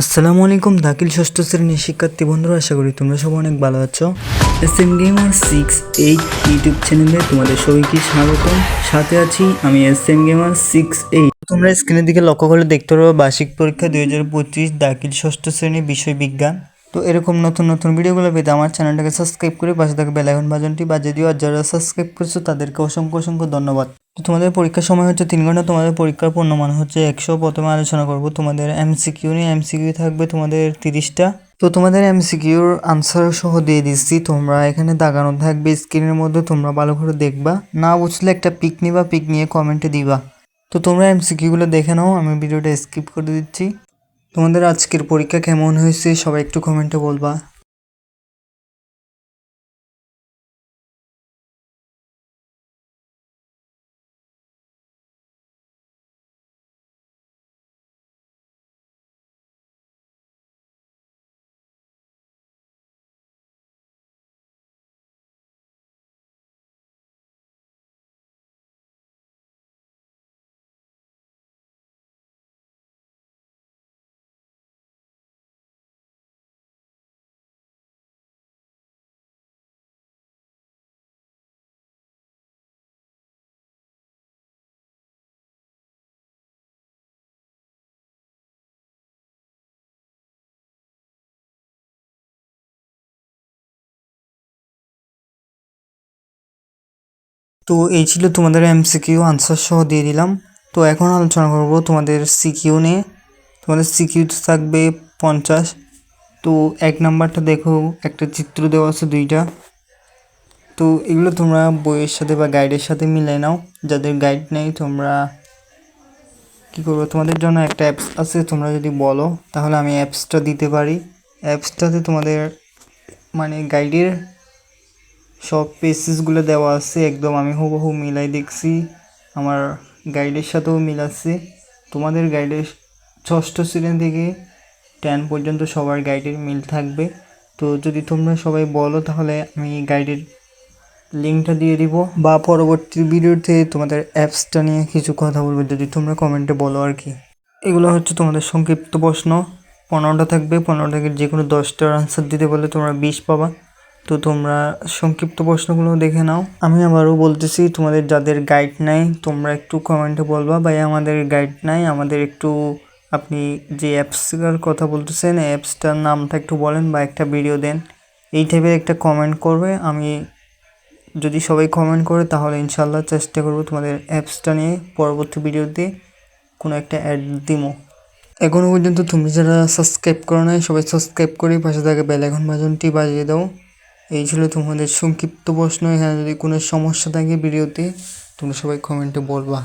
আসসালামু আলাইকুম, দাখিল ষষ্ঠ শ্রেণির শিক্ষার্থী বন্ধুরা, আশা করি তোমরা সব অনেক ভালো আছো। S M gamer six eight YouTube চ্যানেলে তোমাদের সবাইকে স্বাগতম। সাথে আছি আমি S M gamer six eight তোমরা স্ক্রিনের দিকে লক্ষ্য করলে দেখতে পারো, বার্ষিক পরীক্ষা দুই হাজার পঁচিশ দাখিল ষষ্ঠ শ্রেণি বিষয় বিজ্ঞান। তো এরকম নতুন নতুন ভিডিওগুলো পেতে আমার চ্যানেলটাকে সাবস্ক্রাইব করে পাশে থাকা বেলাইকন বাজনটি বাজিয়ে দিও। আর যারা সাবস্ক্রাইব করছ, তাদেরকে অসংখ্য অসংখ্য ধন্যবাদ। তো তোমাদের পরীক্ষার সময় হচ্ছে তিন ঘণ্টা, তোমাদের পরীক্ষার পূর্ণমান হচ্ছে একশো। প্রথমে আলোচনা করব তোমাদের এমসিকিউ নিয়ে। এমসিকিউ থাকবে তোমাদের তিরিশটা। তো তোমাদের এমসিকিউর আনসার সহ দিয়ে দিচ্ছি। তোমরা এখানে দাগানো থাকবে স্ক্রিনের মধ্যে, তোমরা ভালো করে দেখবা। না বুঝলে একটা পিক নিবা পিক নিয়ে কমেন্টে দিবা। তো তোমরা এমসিকিউগুলো দেখে নাও, আমি ভিডিওটা স্কিপ করে দিচ্ছি। তোমাদের আজকের পরীক্ষা কেমন হয়েছে? সবাই একটু কমেন্টে বলবা। তো এই ছিল তোমাদের এমসিকিউ আনসার সহ দিয়ে দিলাম। তো এখন আলোচনা করব তোমাদের সিকিউ নিয়ে। তোমাদের সিকিউ থাকবে পঞ্চাশ। তো এক নাম্বারটা দেখো, একটা চিত্র দেওয়া আছে দুইটা। তো এগুলো তোমরা বইয়ের সাথে বা গাইডের সাথে মিলাই নাও। যাদের গাইড নেই, তোমরা কী করব? তোমাদের জন্য একটা অ্যাপস আছে, তোমরা যদি বলো, তাহলে আমি অ্যাপসটা দিতে পারি। অ্যাপসটাতে তোমাদের মানে গাইডের সব পেসেসগুলো দেওয়া আছে, একদম আমি হুবহু মিলাই দেখছি। আমার গাইডের সাথেও মিল আছে তোমাদের গাইডের ষষ্ঠ শ্রেণি থেকে টেন পর্যন্ত সবার গাইডের মিল থাকবে। তো যদি তোমরা সবাই বলো, তাহলে আমি গাইডের লিঙ্কটা দিয়ে দিব। বা পরবর্তী ভিডিওতে তোমাদের অ্যাপসটা নিয়ে কিছু কথা বলব, যদি তোমরা কমেন্টে বলো আর কি। এগুলো হচ্ছে তোমাদের সংক্ষিপ্ত প্রশ্ন। পনেরোটা থাকবে পনেরো থেকে যে কোনো দশটার আনসার দিতে বললে তোমরা বিশ পাবা। তো তোমরা সংক্ষিপ্ত প্রশ্নগুলো দেখে নাও। আমি আবারও বলতেছি, তোমাদের যাদের গাইড নাই, তোমরা একটু কমেন্টে বলবা। ভাই আমাদের গাইড নাই, আমাদের একটু আপনি যে অ্যাপসটার কথা বলতেছেন অ্যাপসটার নামটা একটু বলেন বা একটা ভিডিও দেন। এই টাইপের একটা কমেন্ট করবে। আমি যদি সবাই কমেন্ট করে, তাহলে ইনশাল্লাহ চেষ্টা করব তোমাদের অ্যাপসটা নিয়ে পরবর্তী ভিডিওতে কোনো একটা অ্যাড দিমো এখনও পর্যন্ত তুমি যারা সাবস্ক্রাইব করো নাই, সবাই সাবস্ক্রাইব করে পাশে থাকা বেল এখন বাজনটি বাজিয়ে দাও। এই ছিল তোমাদের সংক্ষিপ্ত প্রশ্ন। এখানে যদি কোনো সমস্যা থাকে ভিডিওতে, তোমরা সবাই কমেন্টে বলবা।